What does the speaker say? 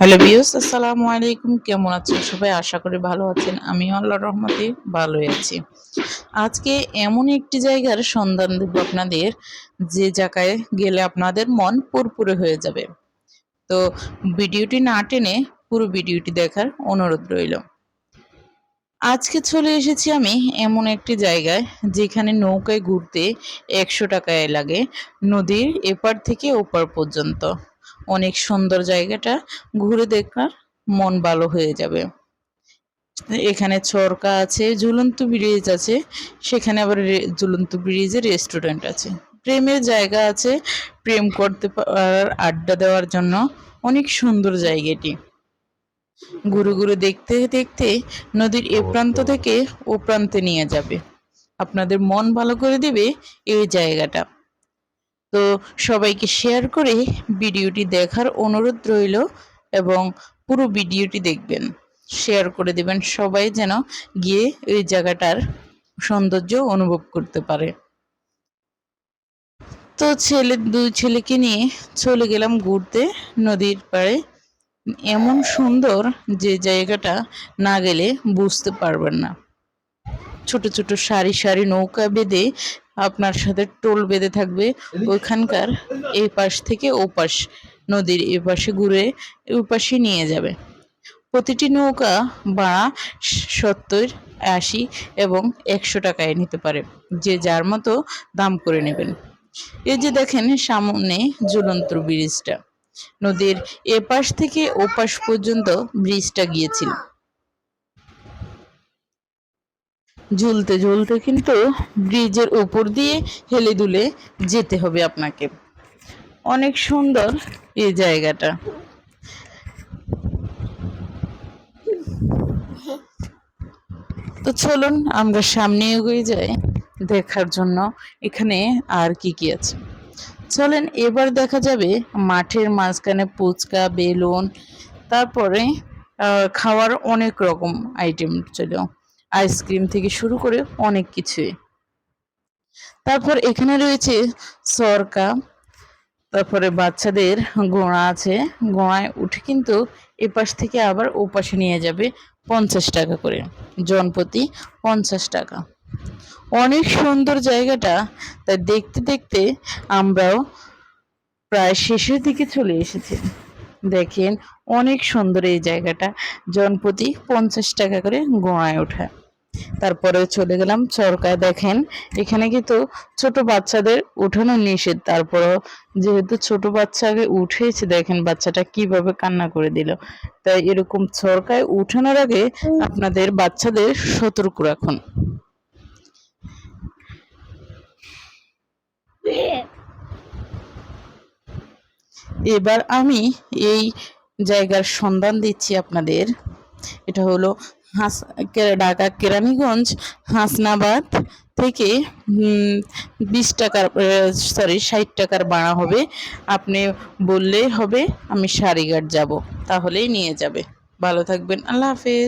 Hello বিয়স আসসালামু আলাইকুম। কেমন আছেন সবাই? আশা করি ভালো আছেন। আমিও আল্লাহর রহমতে ভালোই আছি। আজকে এমন একটি জায়গার সন্ধান দেব আপনাদের, যে জায়গায় গেলে আপনাদের মন পুরপুরে হয়ে যাবে। তো ভিডিওটি না টেনে পুরো ভিডিওটি দেখার অনুরোধ রইল। আজকে চলে এসেছি আমি এমন একটি জায়গায়, যেখানে নৌকায় ঘুরতে একশো টাকায় লাগে, নদীর এপার থেকে ওপার পর্যন্ত। অনেক সুন্দর জায়গাটা। ঘুরে দেখার মন ভালো হয়ে যাবে। এখানে চরকা আছে, ঝুলন্ত ব্রিজ আছে, সেখানে আবার ঝুলন্ত ব্রিজে রেস্টুরেন্ট আছে। প্রেমের জায়গা আছে, প্রেম করতে পারার আড্ডা দেওয়ার জন্য অনেক সুন্দর জায়গাটি। ঘুরে ঘুরে দেখতে দেখতে নদীর এ প্রান্ত থেকে ও প্রান্তে নিয়ে যাবে। আপনাদের মন ভালো করে দেবে এই জায়গাটা। তো সবাইকে শেয়ার করে ভিডিওটি দেখার অনুরোধ রইল এবং পুরো ভিডিওটি দেখবেন। শেয়ার করে দেবেন সবাই যেন গিয়ে এই জায়গাটার সৌন্দর্য অনুভব করতে পারে। তো ছেলে, দুই ছেলেকে নিয়ে চলে গেলাম ঘুরতে নদীর পাড়ে। এমন সুন্দর যে জায়গাটা না গেলে বুঝতে পারবেন না। ছোট ছোট সারি সারি নৌকা বেঁধে আপনার সাথে টোল বেঁধে থাকবে ওইখানকার এই পাশ থেকে ও পাশ নদীর এ পাশে ঘুরে ওই পাশে নিয়ে যাবে। প্রতিটি নৌকা ভাড়া সত্তর, আশি এবং একশো টাকায় নিতে পারে। যে যার মতো দাম করে নেবেন। এই যে দেখেন সামনে ঝুলন্ত ব্রিজটা। নদীর এপাশ থেকে ওপাশ পর্যন্ত ব্রিজটা গিয়েছিল। ঝুলতে ঝুলতে কিন্তু ব্রিজের উপর দিয়ে হেলে দুলে যেতে হবে আপনাকে। অনেক সুন্দর এই জায়গাটা। তো চলুন আমরা সামনে এগিয়ে যাই দেখার জন্য। এখানে আর কি কি আছে? চলেন, এবার দেখা যাবে মাঠের মাঝখানে ফুচকা, বেলুন, তারপরে খাওয়ার অনেক রকম আইটেম ছিল আইসক্রিম থেকে শুরু করে অনেক কিছুই। তারপর এখানে রয়েছে সরকা, তারপরে বাচ্চাদের গোড়া আছে। গোড়ায় উঠে কিন্তু এপাশ থেকে আবার ওপাশে নিয়ে যাবে পঞ্চাশ টাকা করে। জনপ্রতি পঞ্চাশ টাকা। অনেক সুন্দর জায়গাটা। তাই দেখতে দেখতে আমরাও প্রায় শেষের দিকে চলে এসেছি। দেখেন অনেক সুন্দর এই জায়গাটা। জনপ্রতি পঞ্চাশ টাকা করে গোড়ায় ওঠা। তারপরে চলে গেলাম চরকায়। দেখেন এখানে কিন্তু ছোট বাচ্চাদের উঠানো নিষেধ। তারপরও যেহেতু ছোট বাচ্চা আগে উঠেছে দেখেন বাচ্চাটা কীভাবে কান্না করে দিল। তাই এরকম চরকায় উঠানোর আগে আপনাদের বাচ্চাদের সতর্ক রাখুন। এবার আমি এই জায়গার সন্ধান দিচ্ছি আপনাদের। এটা হলো হাস ঢাকা কেরানীগঞ্জ, হাসনাবাদ থেকে বিশ টাকার সরি ষাট টাকার ভাড়া হবে। আপনি বললেই হবে, আমি সারিঘাট যাব। তাহলেই নিয়ে যাবে। ভালো থাকবেন। আল্লাহ হাফেজ।